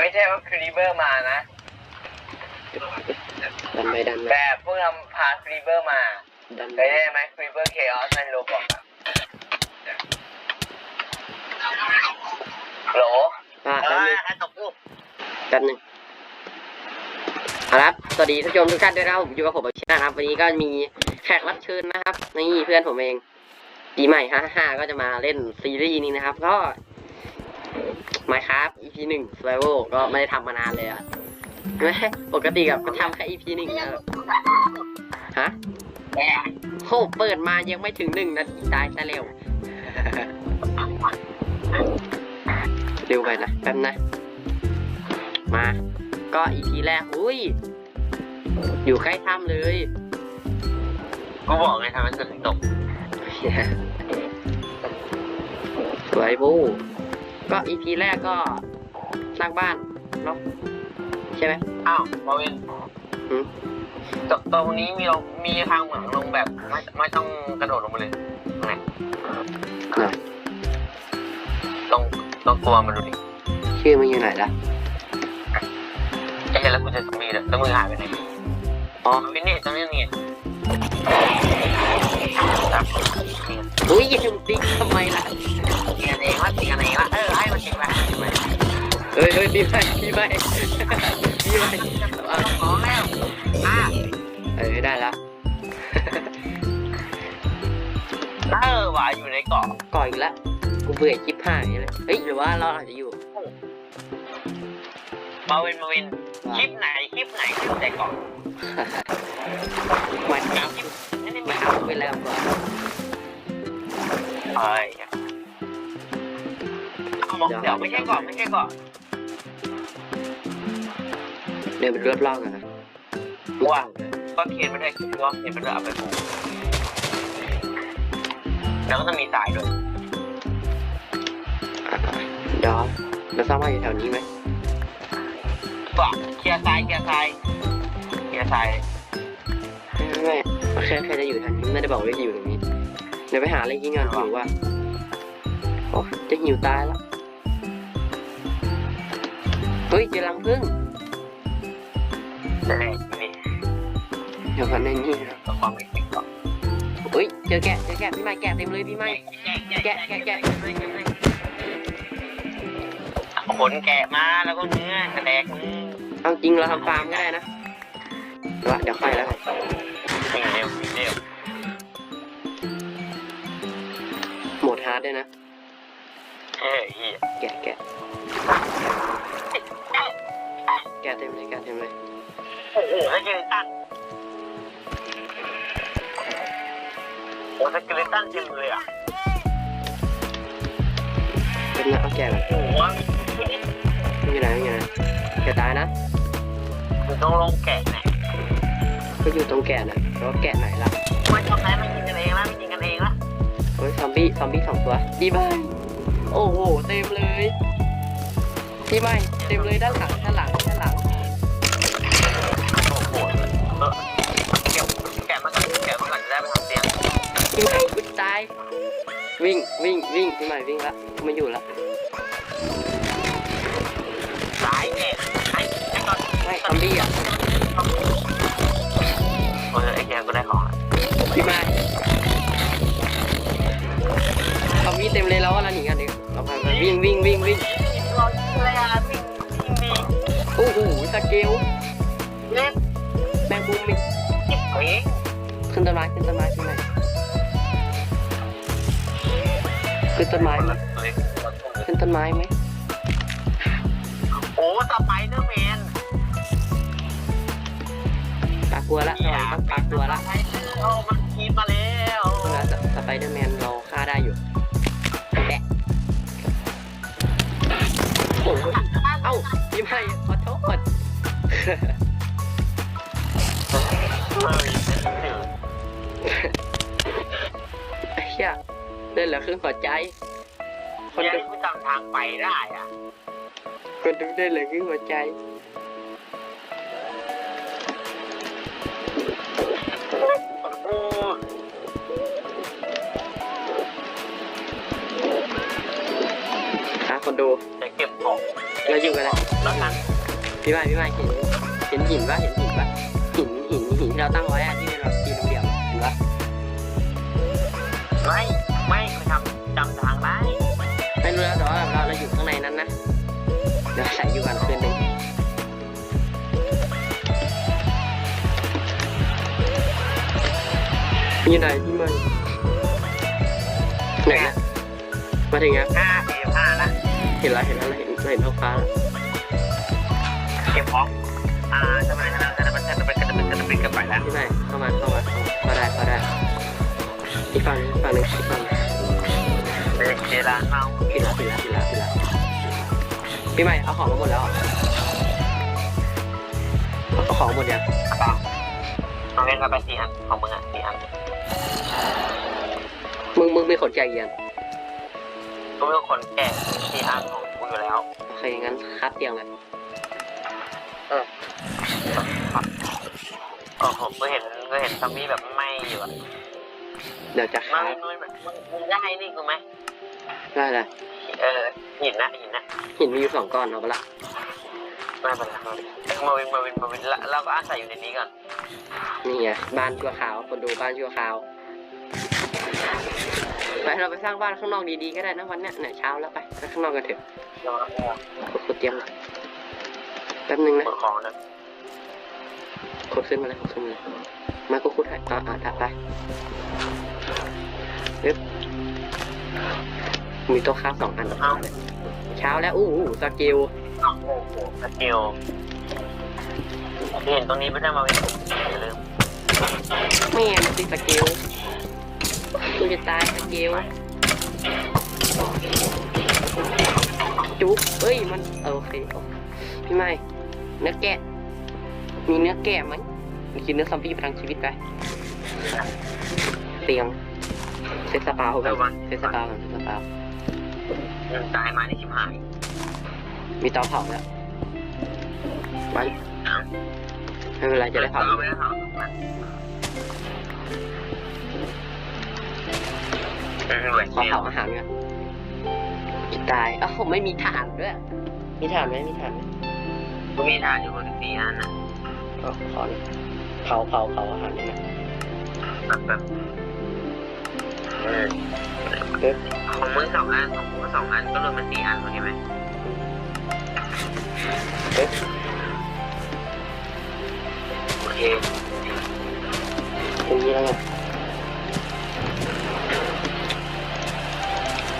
ไม่ใช่ว่าครีเบอร์มานะ ดันไปดันไปแต่พวกเราพาครีเบอร์มาดันเคยได้ไหมครีเบอร์เคออสในโลบอกอะโหลอะเอแป๊บอนึงใครตกลูกแป๊บนึงเอาละครับสวัสดีท่านผู้ชมทุกท่านด้วยนะครับผมอยู่กับผมบัชชาครับ วันนี้ก็มีแขกรับเชิญนะครับ นี่เพื่อนผมเองปีใหม่ห้าห้าก็จะมาเล่นซีรีส์นี้นะครับ ก็ มาครับ EP หนึ่ง Survival ก็ไม่ได้ทำมานานเลยอะไม่ปกติกับก็ทำแค่ EP หนึ่งนะครับฮะแหมโหเปิดมายังไม่ถึงหนึ่งนาทีตายซะเร็ว เร็วไปนะแป๊บนะ มา ก็อีพีแรก อุ้ย อยู่ใกล้ถ้ำเลยกูบอกไงทำให้เกิดตกสวยบู ก็อีพีแรกก็สร้างบ้านเนาะใช่ไหมอ้าวมาวินหืมตรงตรงนี้มีลงมีทางเหมือนลงแบบไม่ไม่ต้องกระโดดลงมาเลยไงเนาะลงลงตัวมาดูดิชื่อมันอยู่ไหนล่ะจะเห็นแล้วกูจะสมีเลยแล้วมือหายไปไหนอ๋อมาวินนี่ตรงนี้นี่ครับ อุ้ยยังติ๊กทำไมล่ะตีกันเองว่าตีกันเองว่าเออให้มันจริงไหมเอ้ยเอ้ยพี่ไม่พี่ไม่พี่ไม่เอาของแล้วอะเออได้แล้วเออว่ะอยู่ในเกาะเก่อยอีกแล้วกูเบื่อคลิปห่างเลยเฮ้ยหรือว่าเราอาจจะอยู่มาวินมาวินคลิปไหนคลิปไหนคลิปแต่เกาะ มามีถามคลิปนี่นี่มามีถามไปแล้วก่อนเอ้ยเอาบอกเดี๋ยวไม่ใช่เกาะไม่ใช่เกาะเดินไปรอบๆกันนะว่าก็เขียนไม่ได้คือว่าเขียนไม่ได้เอาไปปลูกแล้วก็ต้องมีสายด้วยอะเดี๋ยวเราสร้างบ้านอยู่แถวนี้ไหมก็เคลียร์ทรายเคลียร์ทราย เคลียร์ทรายไม่ไม่ไม่แค่แค่จะอยู่แถวนี้ไม่ได้บอกว่าจะอยู่ตรงนี้ เดี๋ยวไปหาอะไรกินกันหิวว่าโอ้จะหิวตายแล้ว เฮ้ยเจอรังผึ้งนั่นแหละนี่เดี๋ยวกันในนี่ต้องความเป็นเกาะเฮ้ยเจอแกะเจอแกะพี่ไม้แกะเต็มเลยพี่ไม้แกะแกะแกะเอาขนแกะมาแล้วก็เนื้อกระแดกมือเอาจริงเราทำฟาร์มก็ได้นะเดี๋ย ววะเดี๋ยวค่อยแล้วกันวิ่งเร็ววิ่งเร็วโหมดฮาร์ดด้วยนะ เฮ้ยเฮียแกะแกะแกะเต็มเลยแกะเต็มเลยโอ้โหสเกเลตันโอ้สเกเลตันจริงเลยอะเป็นนะเอาแกะก่อนโอ้โหไม่มีอะไรไม่มีอะไรแกะตายนะมันต้องลงแกะเนี่ย ก็อยู่ตรงแกะนะแล้วาแกะไหนล่ะมันชอบแพ้มันยิงกันเองละมันยิงกันเองละโอ้ยซอมบี้ซอมบี้สองตัวดีบายโอ้โหเต็มเลยพี่ไม่เต็มเลยด้านหลังด้านหลังด้านหลังโอ้โหเออแกะแกะมาก่อนแกะมาก่อนจะได้ไปทำเสียงพี่ไม่กูจะตายวิ่งวิ่งวิ่งพี่ไม่วิ่งละกูไม่อยู่ละสายแกะไอ้ไอ้ก่อนไม่ซอมบี้อะ วิ่งวิ่งวิ่งวิ่งรออะไรอะวิ่งวิ่งดีโอ้โหสเกลเล่นแมงมุมมีจิ๊บเฮ้ยขึ้นต้นไม้ขึ้นต้นไม้พี่ไม่ขึ้นต้นไม้ไหมขึ้นต้นไม้ไหมโอ้สไปเดอร์แมนปากกลัวละเราต้องปากกลัวละสไปเดอร์โอ้มันคีบมาแล้วเวลาสไปเดอร์แมนเราฆ่าได้อยู่ ไอ้เหี้ยเล่นเหลือครึ่งหัวใจ คนยังดูไม่จำทางไปได้อะคนดูได้เหลือครึ่งหัวใจ โอ้หาคนดู จะเก็บของเราอยู่กันแล้วรถนั้น พี่ไม้พี่ไม้เห็นเห็นหินปะเห็นหินปะหินหินหินที่เราตั้งไว้อะที่เป็นแบบสี่เหลี่ยมๆเห็นปะไม่ไม่คือทำจำทางได้ไม่รู้แล้วแต่ว่าเราเราอยู่ข้างในนั้นนะเดี๋ยวใส่อยู่กันคืนหนึ่งอยู่ไหนพี่ไม้ไหนนะมาถึงยังห้าสี่ห้านะเห็นแล้วเห็นแล้วเรเห็นเราเห็นท้องฟ้าแล้วเก็บของ อ่าจะไปจะไปจะไปจะไปจะไปจะไปกันไปแล้วพี่ไม้เข้ามาเข้ามาเข้ามาเข้าได้เข้าได้อีกฝั่งอีกฝั่งหนึงอีกฝั่งเด็กเจรานเมาปิดละปิดละปิดละปิดละพี่ใหม่เอาของมาหมดแล้วเอาของหมดยังเปล่าเอาเงินกันไปสี่อันของมึงอะสี่อันมึงมึงไมีขนแจกเยียนกูเป็นคนแก่สี่อันของกูอยู่แล้วโอเคงั้นคัดเตียงเลยโอ้ โหกูเห็นกูเห็นซอมบี้แบบไหม้อยู่อะเดี๋ยวจะมาคัดมึงมึงได้นี่กูไหมได้เลยเออหินนะหินนะหินมีอยู่สองก้อนเอาปะละไม่เป็นไรมาวินมาวินมาวินแล้วเราก็อาศัยอยู่ในนี้ก่อนนี่ไงบ้านชั่วคราวคนดูบ้านชั่วคราวไปเราไปสร้างบ้านข้างนอกดีๆก็ได้นะวันเนี้ยเนี่ยเช้าแล้วไปไปข้างนอกกันเถอะเราขุดขุดเตียงก่อนแป๊บนึงนะ ขนของนะ ขุดขึ้นมาเลยขุดขึ้นมาเลยมาก็ขุดให้อ่าอ่าถัดไปปึ๊บมีโต๊ะข้าวสองอันเอ้าเช้าแล้วอู้หูสกิลโอ้โหสกิลเห็นตรงนี้ไม่ได้มาวินอย่าลืมไม่ไงมันติดสกิลกูจะตายสกิลจุ๊บเอ้ยมันเออโอเคพี่ไม่เนื้อแกะ มีเนื้อแกะไหมมีกินเนื้อซอมบี้ประทังชีวิตไปเตียงเซตสปาก่อนเซตสปาก่อนเซตสปาตายมาในชิมหาย มีเตาเผาแล้วไปไม่เป็นไรจะได้เผาเอาไปแล้วเผาเออเหมือนขอเดียเผาวอาหารกันจะตายอ้าวผมไม่มีถ่านด้วย มีถ่านไหมมีถ่านไหมกูมีทานอยู่บนสี่อันนะ เอาขอหน่อยเผาเผาเผาอาหารนี่นะแบบแบบเออเอ๊ะของมึงสองอันของกูสองอันก็รวมเป็นสี่อันโอเคไหมเอ๊ะโอเคตรงนี้แล้วกัน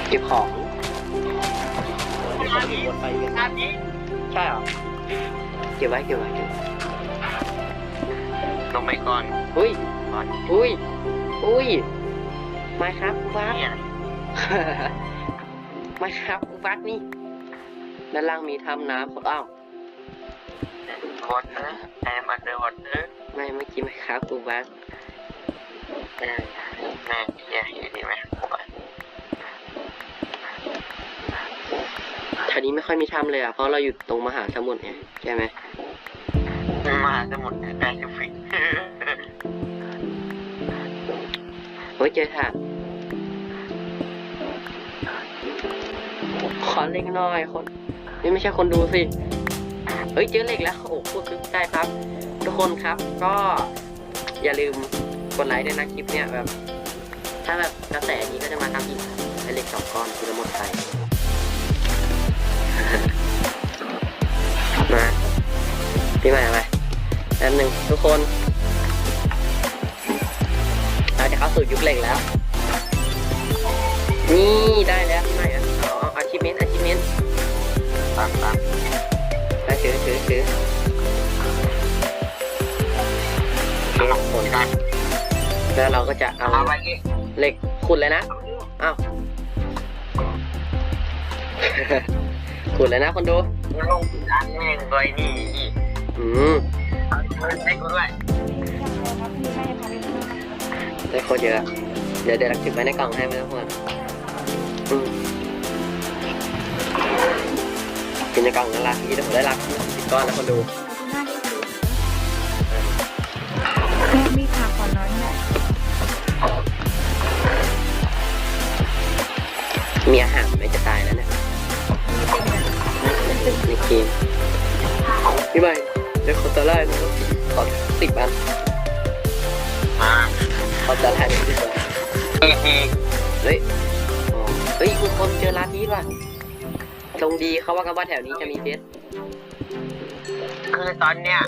เก็บของวนไปกันอันนี้ใช่เหรอ เก็บไว้เก็บไว้เก็บไว้ ลงไปก่อนอุ้ย ก่อนอุ้ย อุ้ย มาครับวัดเนี่ยมาครับวัดนี่ ด้านล่างมีทำน้ำของอ้าววอเตอร์แอมอันเดอร์วอเตอร์ไม่เมื่อกี้ไหมครับกูวัดเออแม่เฮียเฮียดีไหมผมอะแถวนี้ไม่ค่อยมีถ้ำเลยอะ เพราะเราอยู่ตรงมหาสมุทรไงใช่ไหมมาสมุดแปซิฟิก เจอถ่านขอเล็กน้อยคน นี่ไม่ใช่คนดูสิ เฮ้ยเจอเหล็กแล้ว โอ้พูดถึงได้ครับ ทุกคนครับ ก็อย่าลืมกดไลค์ด้วยนะคลิปเนี้ยแบบ ถ้าแบบกระแสนี้ก็จะมาทำอีกเหล็กสองก้อนคือละหมดไปมาพี่ใหม่เอาไปแป๊บหนึ่งทุกคน จะเข้าสู่ยุคเหล็กแล้ว นี่ได้แล้วพี่ใหม่อะเอาเอาอาชิเมนอาชิเมนตามตามไปถือถือถือโอเคผลได้แล้วเราก็จะเอาเอาไปดิเหล็กขุดเลยนะอ้าวขุดเลยนะคนดูลงอันแม่งเลยนี่อืมให้กูด้วยได้โคตรเยอะ เดี๋ยวเดี๋ยวเราเก็บไว้ในกล่องให้ไม่ต้องห่วงอืมกินในกล่องนั่นละที่เดี๋ยวผมได้รับสิบก้อนแล้วคนดูมีผักก่อนนอนเนี่ยมีอาหารไหม่จะตายแล้วเนี่ยมีเต็มเลยนี่เกมพี่ใหม่เดี๋ยวขอตาไล่นะครับขอสิบอันมา ขอตาไล่สิบอันอือฮึเฮ้ยอ๋อเฮ้ยคุณคนเจอร้านนี้ว่ะตรงดีเขาว่ากันว่าแถวนี้จะมีเพชรคือตอนเนี้ย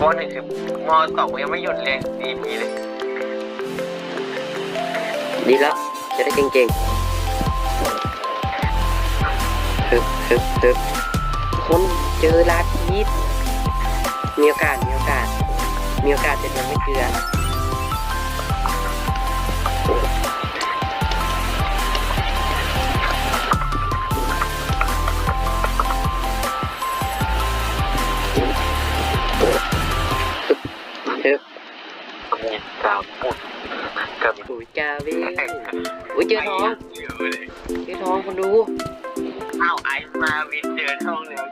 มหนึ่งถึงมสองยังไม่หยุดเรียนดีพีเลย ดีแล้ว จะได้เก่งๆฮึบฮึบฮึบคนเจอร้านพีชมีโอกาสมีโอกาสมีโอกาสจะโดนไม่เกลือ เนี่ยกาวปุดกับอุ้ยกาเว้ยอุ้ยเจอทองเยอะเลยเจอทองคนดูอ้าวไอซ์มาวินเจอช่องหนึ่ง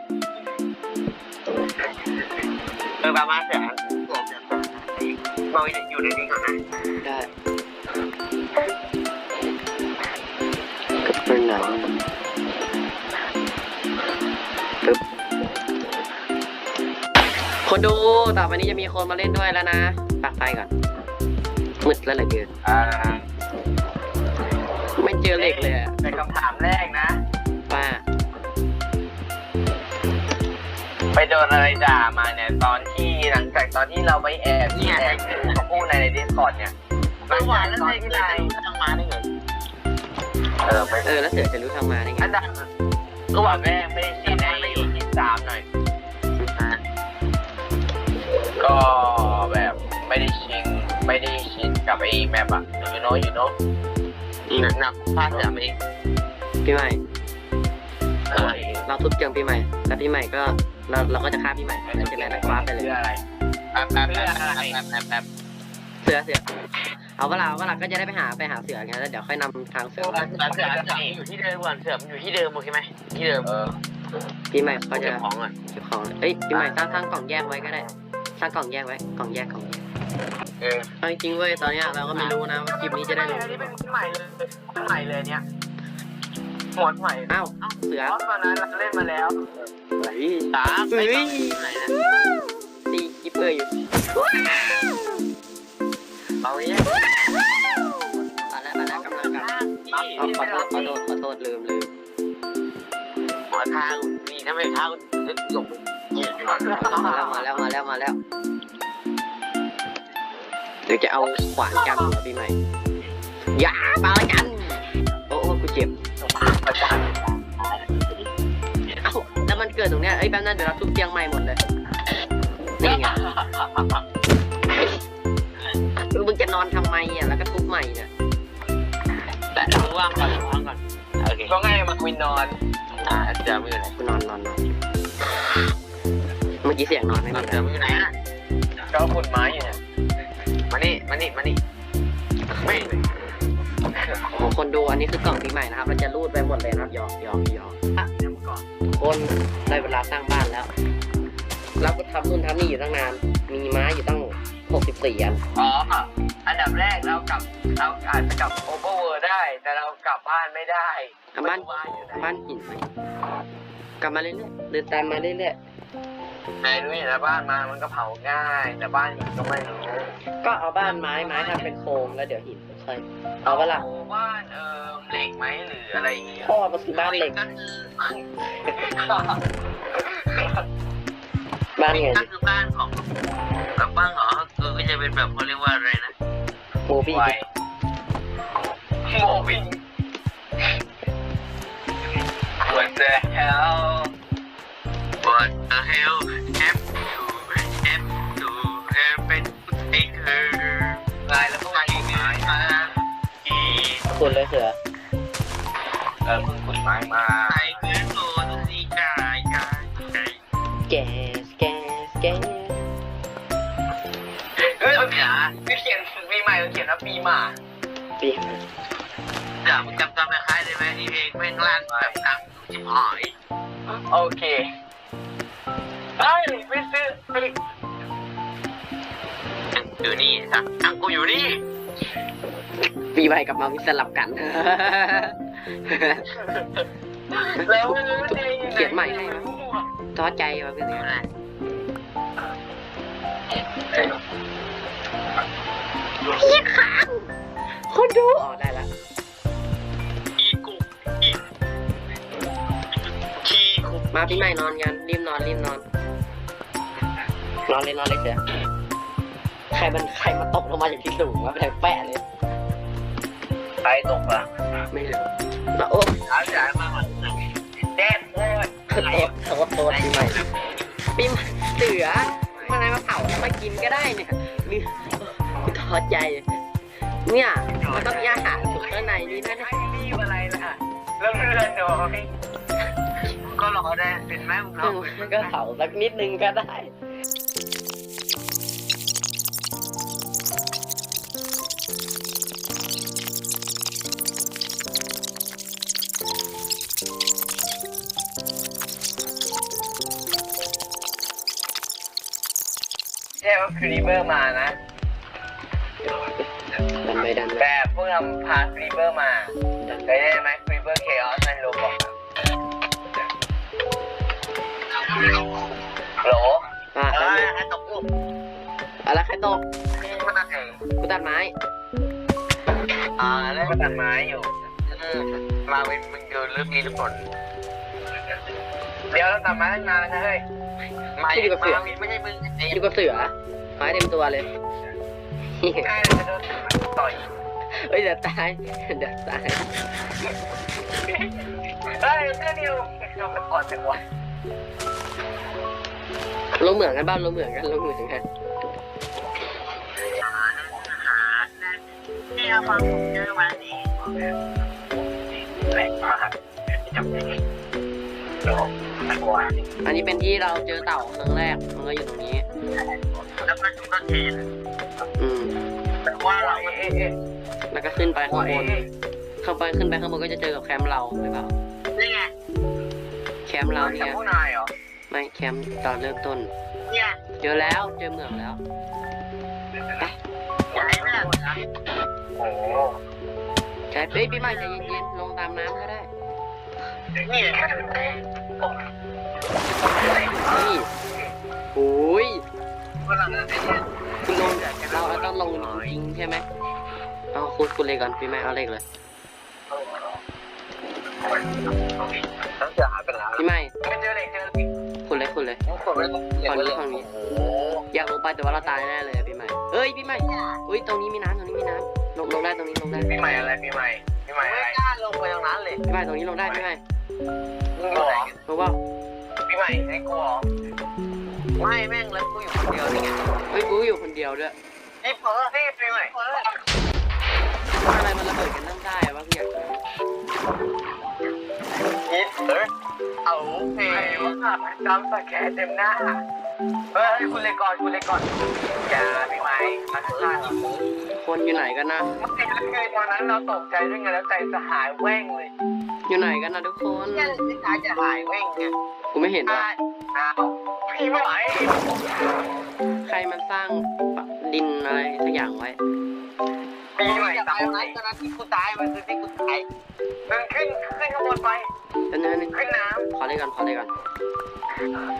เออประมาณแสนเราอยู่ในนี้ก่อนนะได้กับเป็นหนังปึ๊บคนดู ต่อไปนี้จะมีคนมาเล่นด้วยแล้วนะ ปักไฟก่อน มืดแล้วเหลือเกินอ่าไม่เจอเหล็กเลยอะเป็นคำถามแรกนะว่าไปโดนอะไรด่ามาเนี่ยตอนที่หลังจากตอนที่เราไปแอบที่แอบเขาพูดในดิสคอร์ดเนี่ยหลังจากตอนที่เราทำมาได้ไงเออไปเออแล้วเสือจะรู้ทางมาได้ไงอันดับก็ว่าแม่ไม่ได้ชินในทีสามหน่อยก็แบบไม่ได้ชิง ไม่ได้ชินกับไอ้แมปอะอยู่โน้อยู่โน้หนักพลาดแต่ไม่พี่ใหม่เออเราทุบเจียงพี่ใหม่แล้วพี่ใหม่ก็เราเราก็จะฆ่าพี่ใหม่แล้วจะได้แบบคว้าไปเลยเพื่ออะไรแป๊บแป๊บแป๊บแป๊บแป๊บแป๊บเสือเสือเอาเวลาเอาเวลาก็จะได้ไปหาไปหาเสือไงแล้วเดี๋ยวค่อยนำทางเสือเสือเสืออยู่ที่เดิมก่อนเสือมันอยู่ที่เดิมโอเคไหมที่เดิมเออพี่ใหม่เขาจะเก็บของก่อนเก็บของเอ้ยพี่ใหม่สร้างสร้างกล่องแยกไว้ก็ได้สร้างกล่องแยกไว้กล่องแยกกล่องแยก เออเอาจริงๆเว้ยตอนเนี้ยเราก็ไม่รู้นะว่าคลิปนี้จะได้ลงอันนี้เป็นใหม่เลยใหม่เลยเนี่ยหมวดใหม่อ้าวเสือเพราะตอนนั้นเราเล่นมาแล้วเฮ้ยสามเฮ้ยไหนนะตีกิปเปอร์อยู่เราเนี่ยมาแล้วมาแล้วกำลังกลับเอาขอโทษขอโทษขอโทษลืมลืมหัวทางนี่ถ้าไม่ทางลึกหลงเหยียดมาแล้วมาแล้วมาแล้วมาแล้ว เดี๋ยวจะเอาขวานกันหัวพี่ใหม่อย่าปาละกันโอ้โอ้กูเจ็บประจานเอ้าแล้วมันเกิดตรงเนี้ยเอ้ยแป๊บนึงเดี๋ยวเราทุบเตียงใหม่หมดเลยนี่ไงมึงจะนอนทำไมอะแล้วก็ทุบใหม่เนี่ยแต่มึงว่างก่อนว่างก่อนโอเคก็ง่ายมาวินนอนอ่าเดี๋ยวมึงอยู่ไหนกูนอนนอนนอนเมื่อกี้เสียงนอนไม่มีเดี๋ยวมึงอยู่ไหนอะก็ขุดไม้อยู่เนี่ยมา นี่มานี่มานี่ไม่โอ้คนดูอันนี้คือกล่องปีใหม่นะครับ เราจะรูดไปหมดเลยนะครับหยอกหยอกหยอกอะเดี๋ยวมึงก่อนคนได้เวลาสร้างบ้านแล้วเราก็ทำนู่นทำนี่อยู่ตั้งนาน มีไม้อยู่ตั้งหกสิบสี่อัน อ๋อ อันดับแรกเรากลับเราอาจจะกลับโอเวอร์เวิร์ได้ แต่เรากลับบ้านไม่ได้เอาบ้านบ้านอยู่ไหนบ้านหินไหมกลับมาเรื่อยๆเดินตามมาเรื่อย ไหนรู้อยู่นะบ้านมามันก็เผาง่าย แต่บ้านอยู่ก็ไม่รู้ก็เอาบ้านไม้ไม้ทำเป็นโครงแล้วเดี๋ยวหินค่อยเอาเวลาบ้านเออเหล็กไหมหรืออะไรอย่างเงี้ยพ่อมาคือบ้านเหล็กบ้านไงก็คือบ้านของกับบ้านเหรอคือก็จะเป็นแบบเขาเรียกว่าอะไรนะโมบี้โมบิง What the hell What the hell have you have to happen to take her ตายแล้วพวกมันอีกไงมาอีคุณเลยเสือเออเพิ่งขุดไม้มาไอ้เพื่อนโตทุกทีกายกายกายแกสแกสแกสเฮ้ยเอาเดี๋ยวไม่เขียนปีใหม่เราเขียนว่าปีหมาปีเดี๋ยวมึงจำจำคล้ายๆได้ไหมที่เพลงแม่งลั่นแบบดังจิบหายโอเค เฮ้ยไม่ซื้อไม่อยู่นี่ครับทั้งกูอยู่นี่ ปีใหม่กับมาวิสลับกัน แล้วไม่รู้จะเขียนใหม่ให้นะท้อใจว่ะเพื่อนเนี่ยพี่ค้างคนดูอ๋อได้ละขี้กุกขี้ขี้กุกมาพี่ใหม่นอนกันรีบนอนรีบนอน นอนเลยนอนเลยเสือใครมันใครมาตกลงมาจากที่สูงวะแผลแปะเลย ใครตกอะไม่รู้แล้วโอ้อาจารย์มาหมดแดดโอ้ยโทษโทษโทษปีใหม่ปีใหม่เสือมาอะไรมาเผาแล้วมากินก็ได้เนี่ยนี่กูท้อใจ เนี่ยมันต้องมีอาหารอยู่ข้างในนี่นะไม่รีบอะไรล่ะเริ่มเรื่อนน้อยก็รอได้เป็นแม่มึงเอเนาะอก็เผาสักนิดนึงก็ได้ ใช่ว่าครีเบอร์มานะดันไปดันไปแต่พวกเราพาครีเบอร์มาดันเคยได้ไหมครีเบอร์เคออสในโลบอกโหลอะเอแล้วอนี่ไอ้ตกลูกอะไรใครตกมันอะไรกูตัดไม้อ่าแล้วก็ตัดไม้อยู่อืมมาเป็นมึงดูลึกนี้ทุกคน เดี๋ยวเราตัดไม้ตั้งนานแล้วนะเฮ้ยมามาวินไม่ใช่มึงไอ้อยู่กับเสือไม้เต็มตัวเลยง่ายเลยจะโดนต่อยเฮ้ยเดี๋ยวตายเดี๋ยวตายเฮ้ยเสื้อนิวโดนก่อนจังวะลงเหมือนกันบ้างลงเหมือนกันลงเหมือนกันนี่เราฟังผมเจอมานี่แปลกมากจำได้โอ้ โหอันนี้เป็นที่เราเจอเต่าครั้งแรก มันก็อยู่ตรงนี้ แล้วก็ทุกต้นเทนอืมแต่ว่าเราเอ๊ะเอ๊ะแล้วก็ขึ้นไปข้างบเอ๊ะนเข้าไปขึ้นไปข้างบนก็จะเจอกับแคมป์เราหรือเปล่านี่ไงแคมป์เราเราเนี่จากยผู้นายเหรอไม่แคมป์ตอนเริ่มต้น เนี่ยเจอแล้วเจอเหมืองแล้วใหญ่มากโอ้โหใช่เฮ้ยพี่ใหม่ใจเย็นๆลงตามน้ำก็ได้นี่ นี่โอ้ยฝรั่งนั่นเองคุณลงเราเราต้องลงจริงๆใช่ไหมเอาคุณคุณเลยก่อนพี่ใหม่เอาเลขเลยต้องเจอหาเป็นล้านพี่ใหม่ไม่เจอเลยเจอเลยคุณเลยคุณเลยผมไม่ต้องโอ้โหอยากลงไปแต่ว่าเราตายแน่เลยอะพี่ใหม่เฮ้ยพี่ใหม่อุ้ยตรงนี้มีน้ำตรงนี้มีน้ำลงลงได้ตรงนี้ลงได้ปีใหม่อะไรปีใหม่ปีใหม่อะไรไม่กล้าลงไปตรงนั้นเลยพี่ใหม่ตรงนี้ลงได้พี่ใหม่ มึงอยู่ไหนเพราะว่าปีใหม่ให้กูเหรอไม่แม่งแล้วกูอยู่คนเดียวนี่ไงเฮ้ยกูอยู่คนเดียวด้วยนี่เพิ่ที่ปีใหม่อะไรมันระเบิดกันเริ่มได้วะพี่อยากรู้ยิดเออเอาเพลงจำสแกนเต็มหน้าเฮ้ยคุณเลยก่อนคุณเลยก่อนอย่าปีใหม่มาข้างล่างคนอยู่ไหนกันนะไม่เคยตอนนั้นเราตกใจด้วยไงแล้วใจจะหายแว่งเลย อยู่ไหนกันนะทุกคนเนี่ยใจจะหายแว่งเนี่ยกูไม่เห็นว่ะอ้าวพี่ไม่ไหวใครมันสร้างดินอะไรสักอย่างไว้ปีใหม่ตายนั้นตอนนั้นที่กูตายมันคือที่กูตายมึงขึ้นขึ้นข้างบนไปตอนนี้นขึ้นน้ำขอเลยก่อนขอเลยก่อน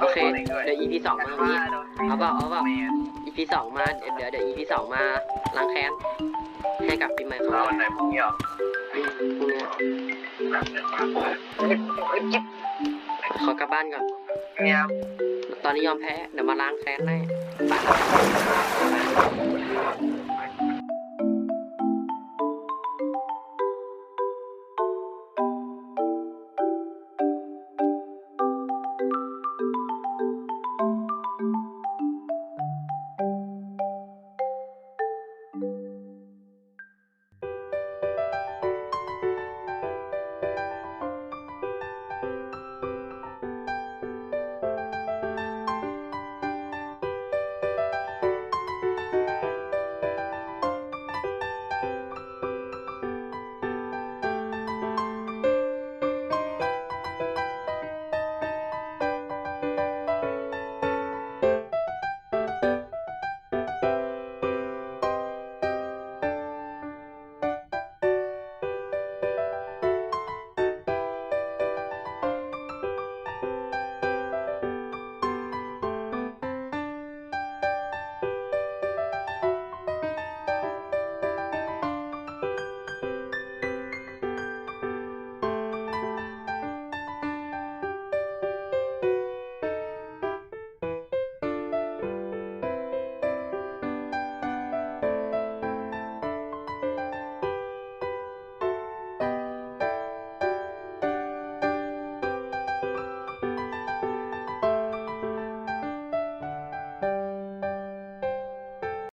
โอเคเดี๋ยว EP สองมาตรงนี้เอาเปล่าเอาเปล่า EP สองมาเดี๋ยวเดี๋ยวเดี๋ยว EP สองมาล้างแค้นให้กับปีใหม่ของเราเราไหนพวกนี้ ขอกลับบ้านก่อน เนี่ย ตอนนี้ยอมแพ้ เดี๋ยวมาล้างแค้นให้ไป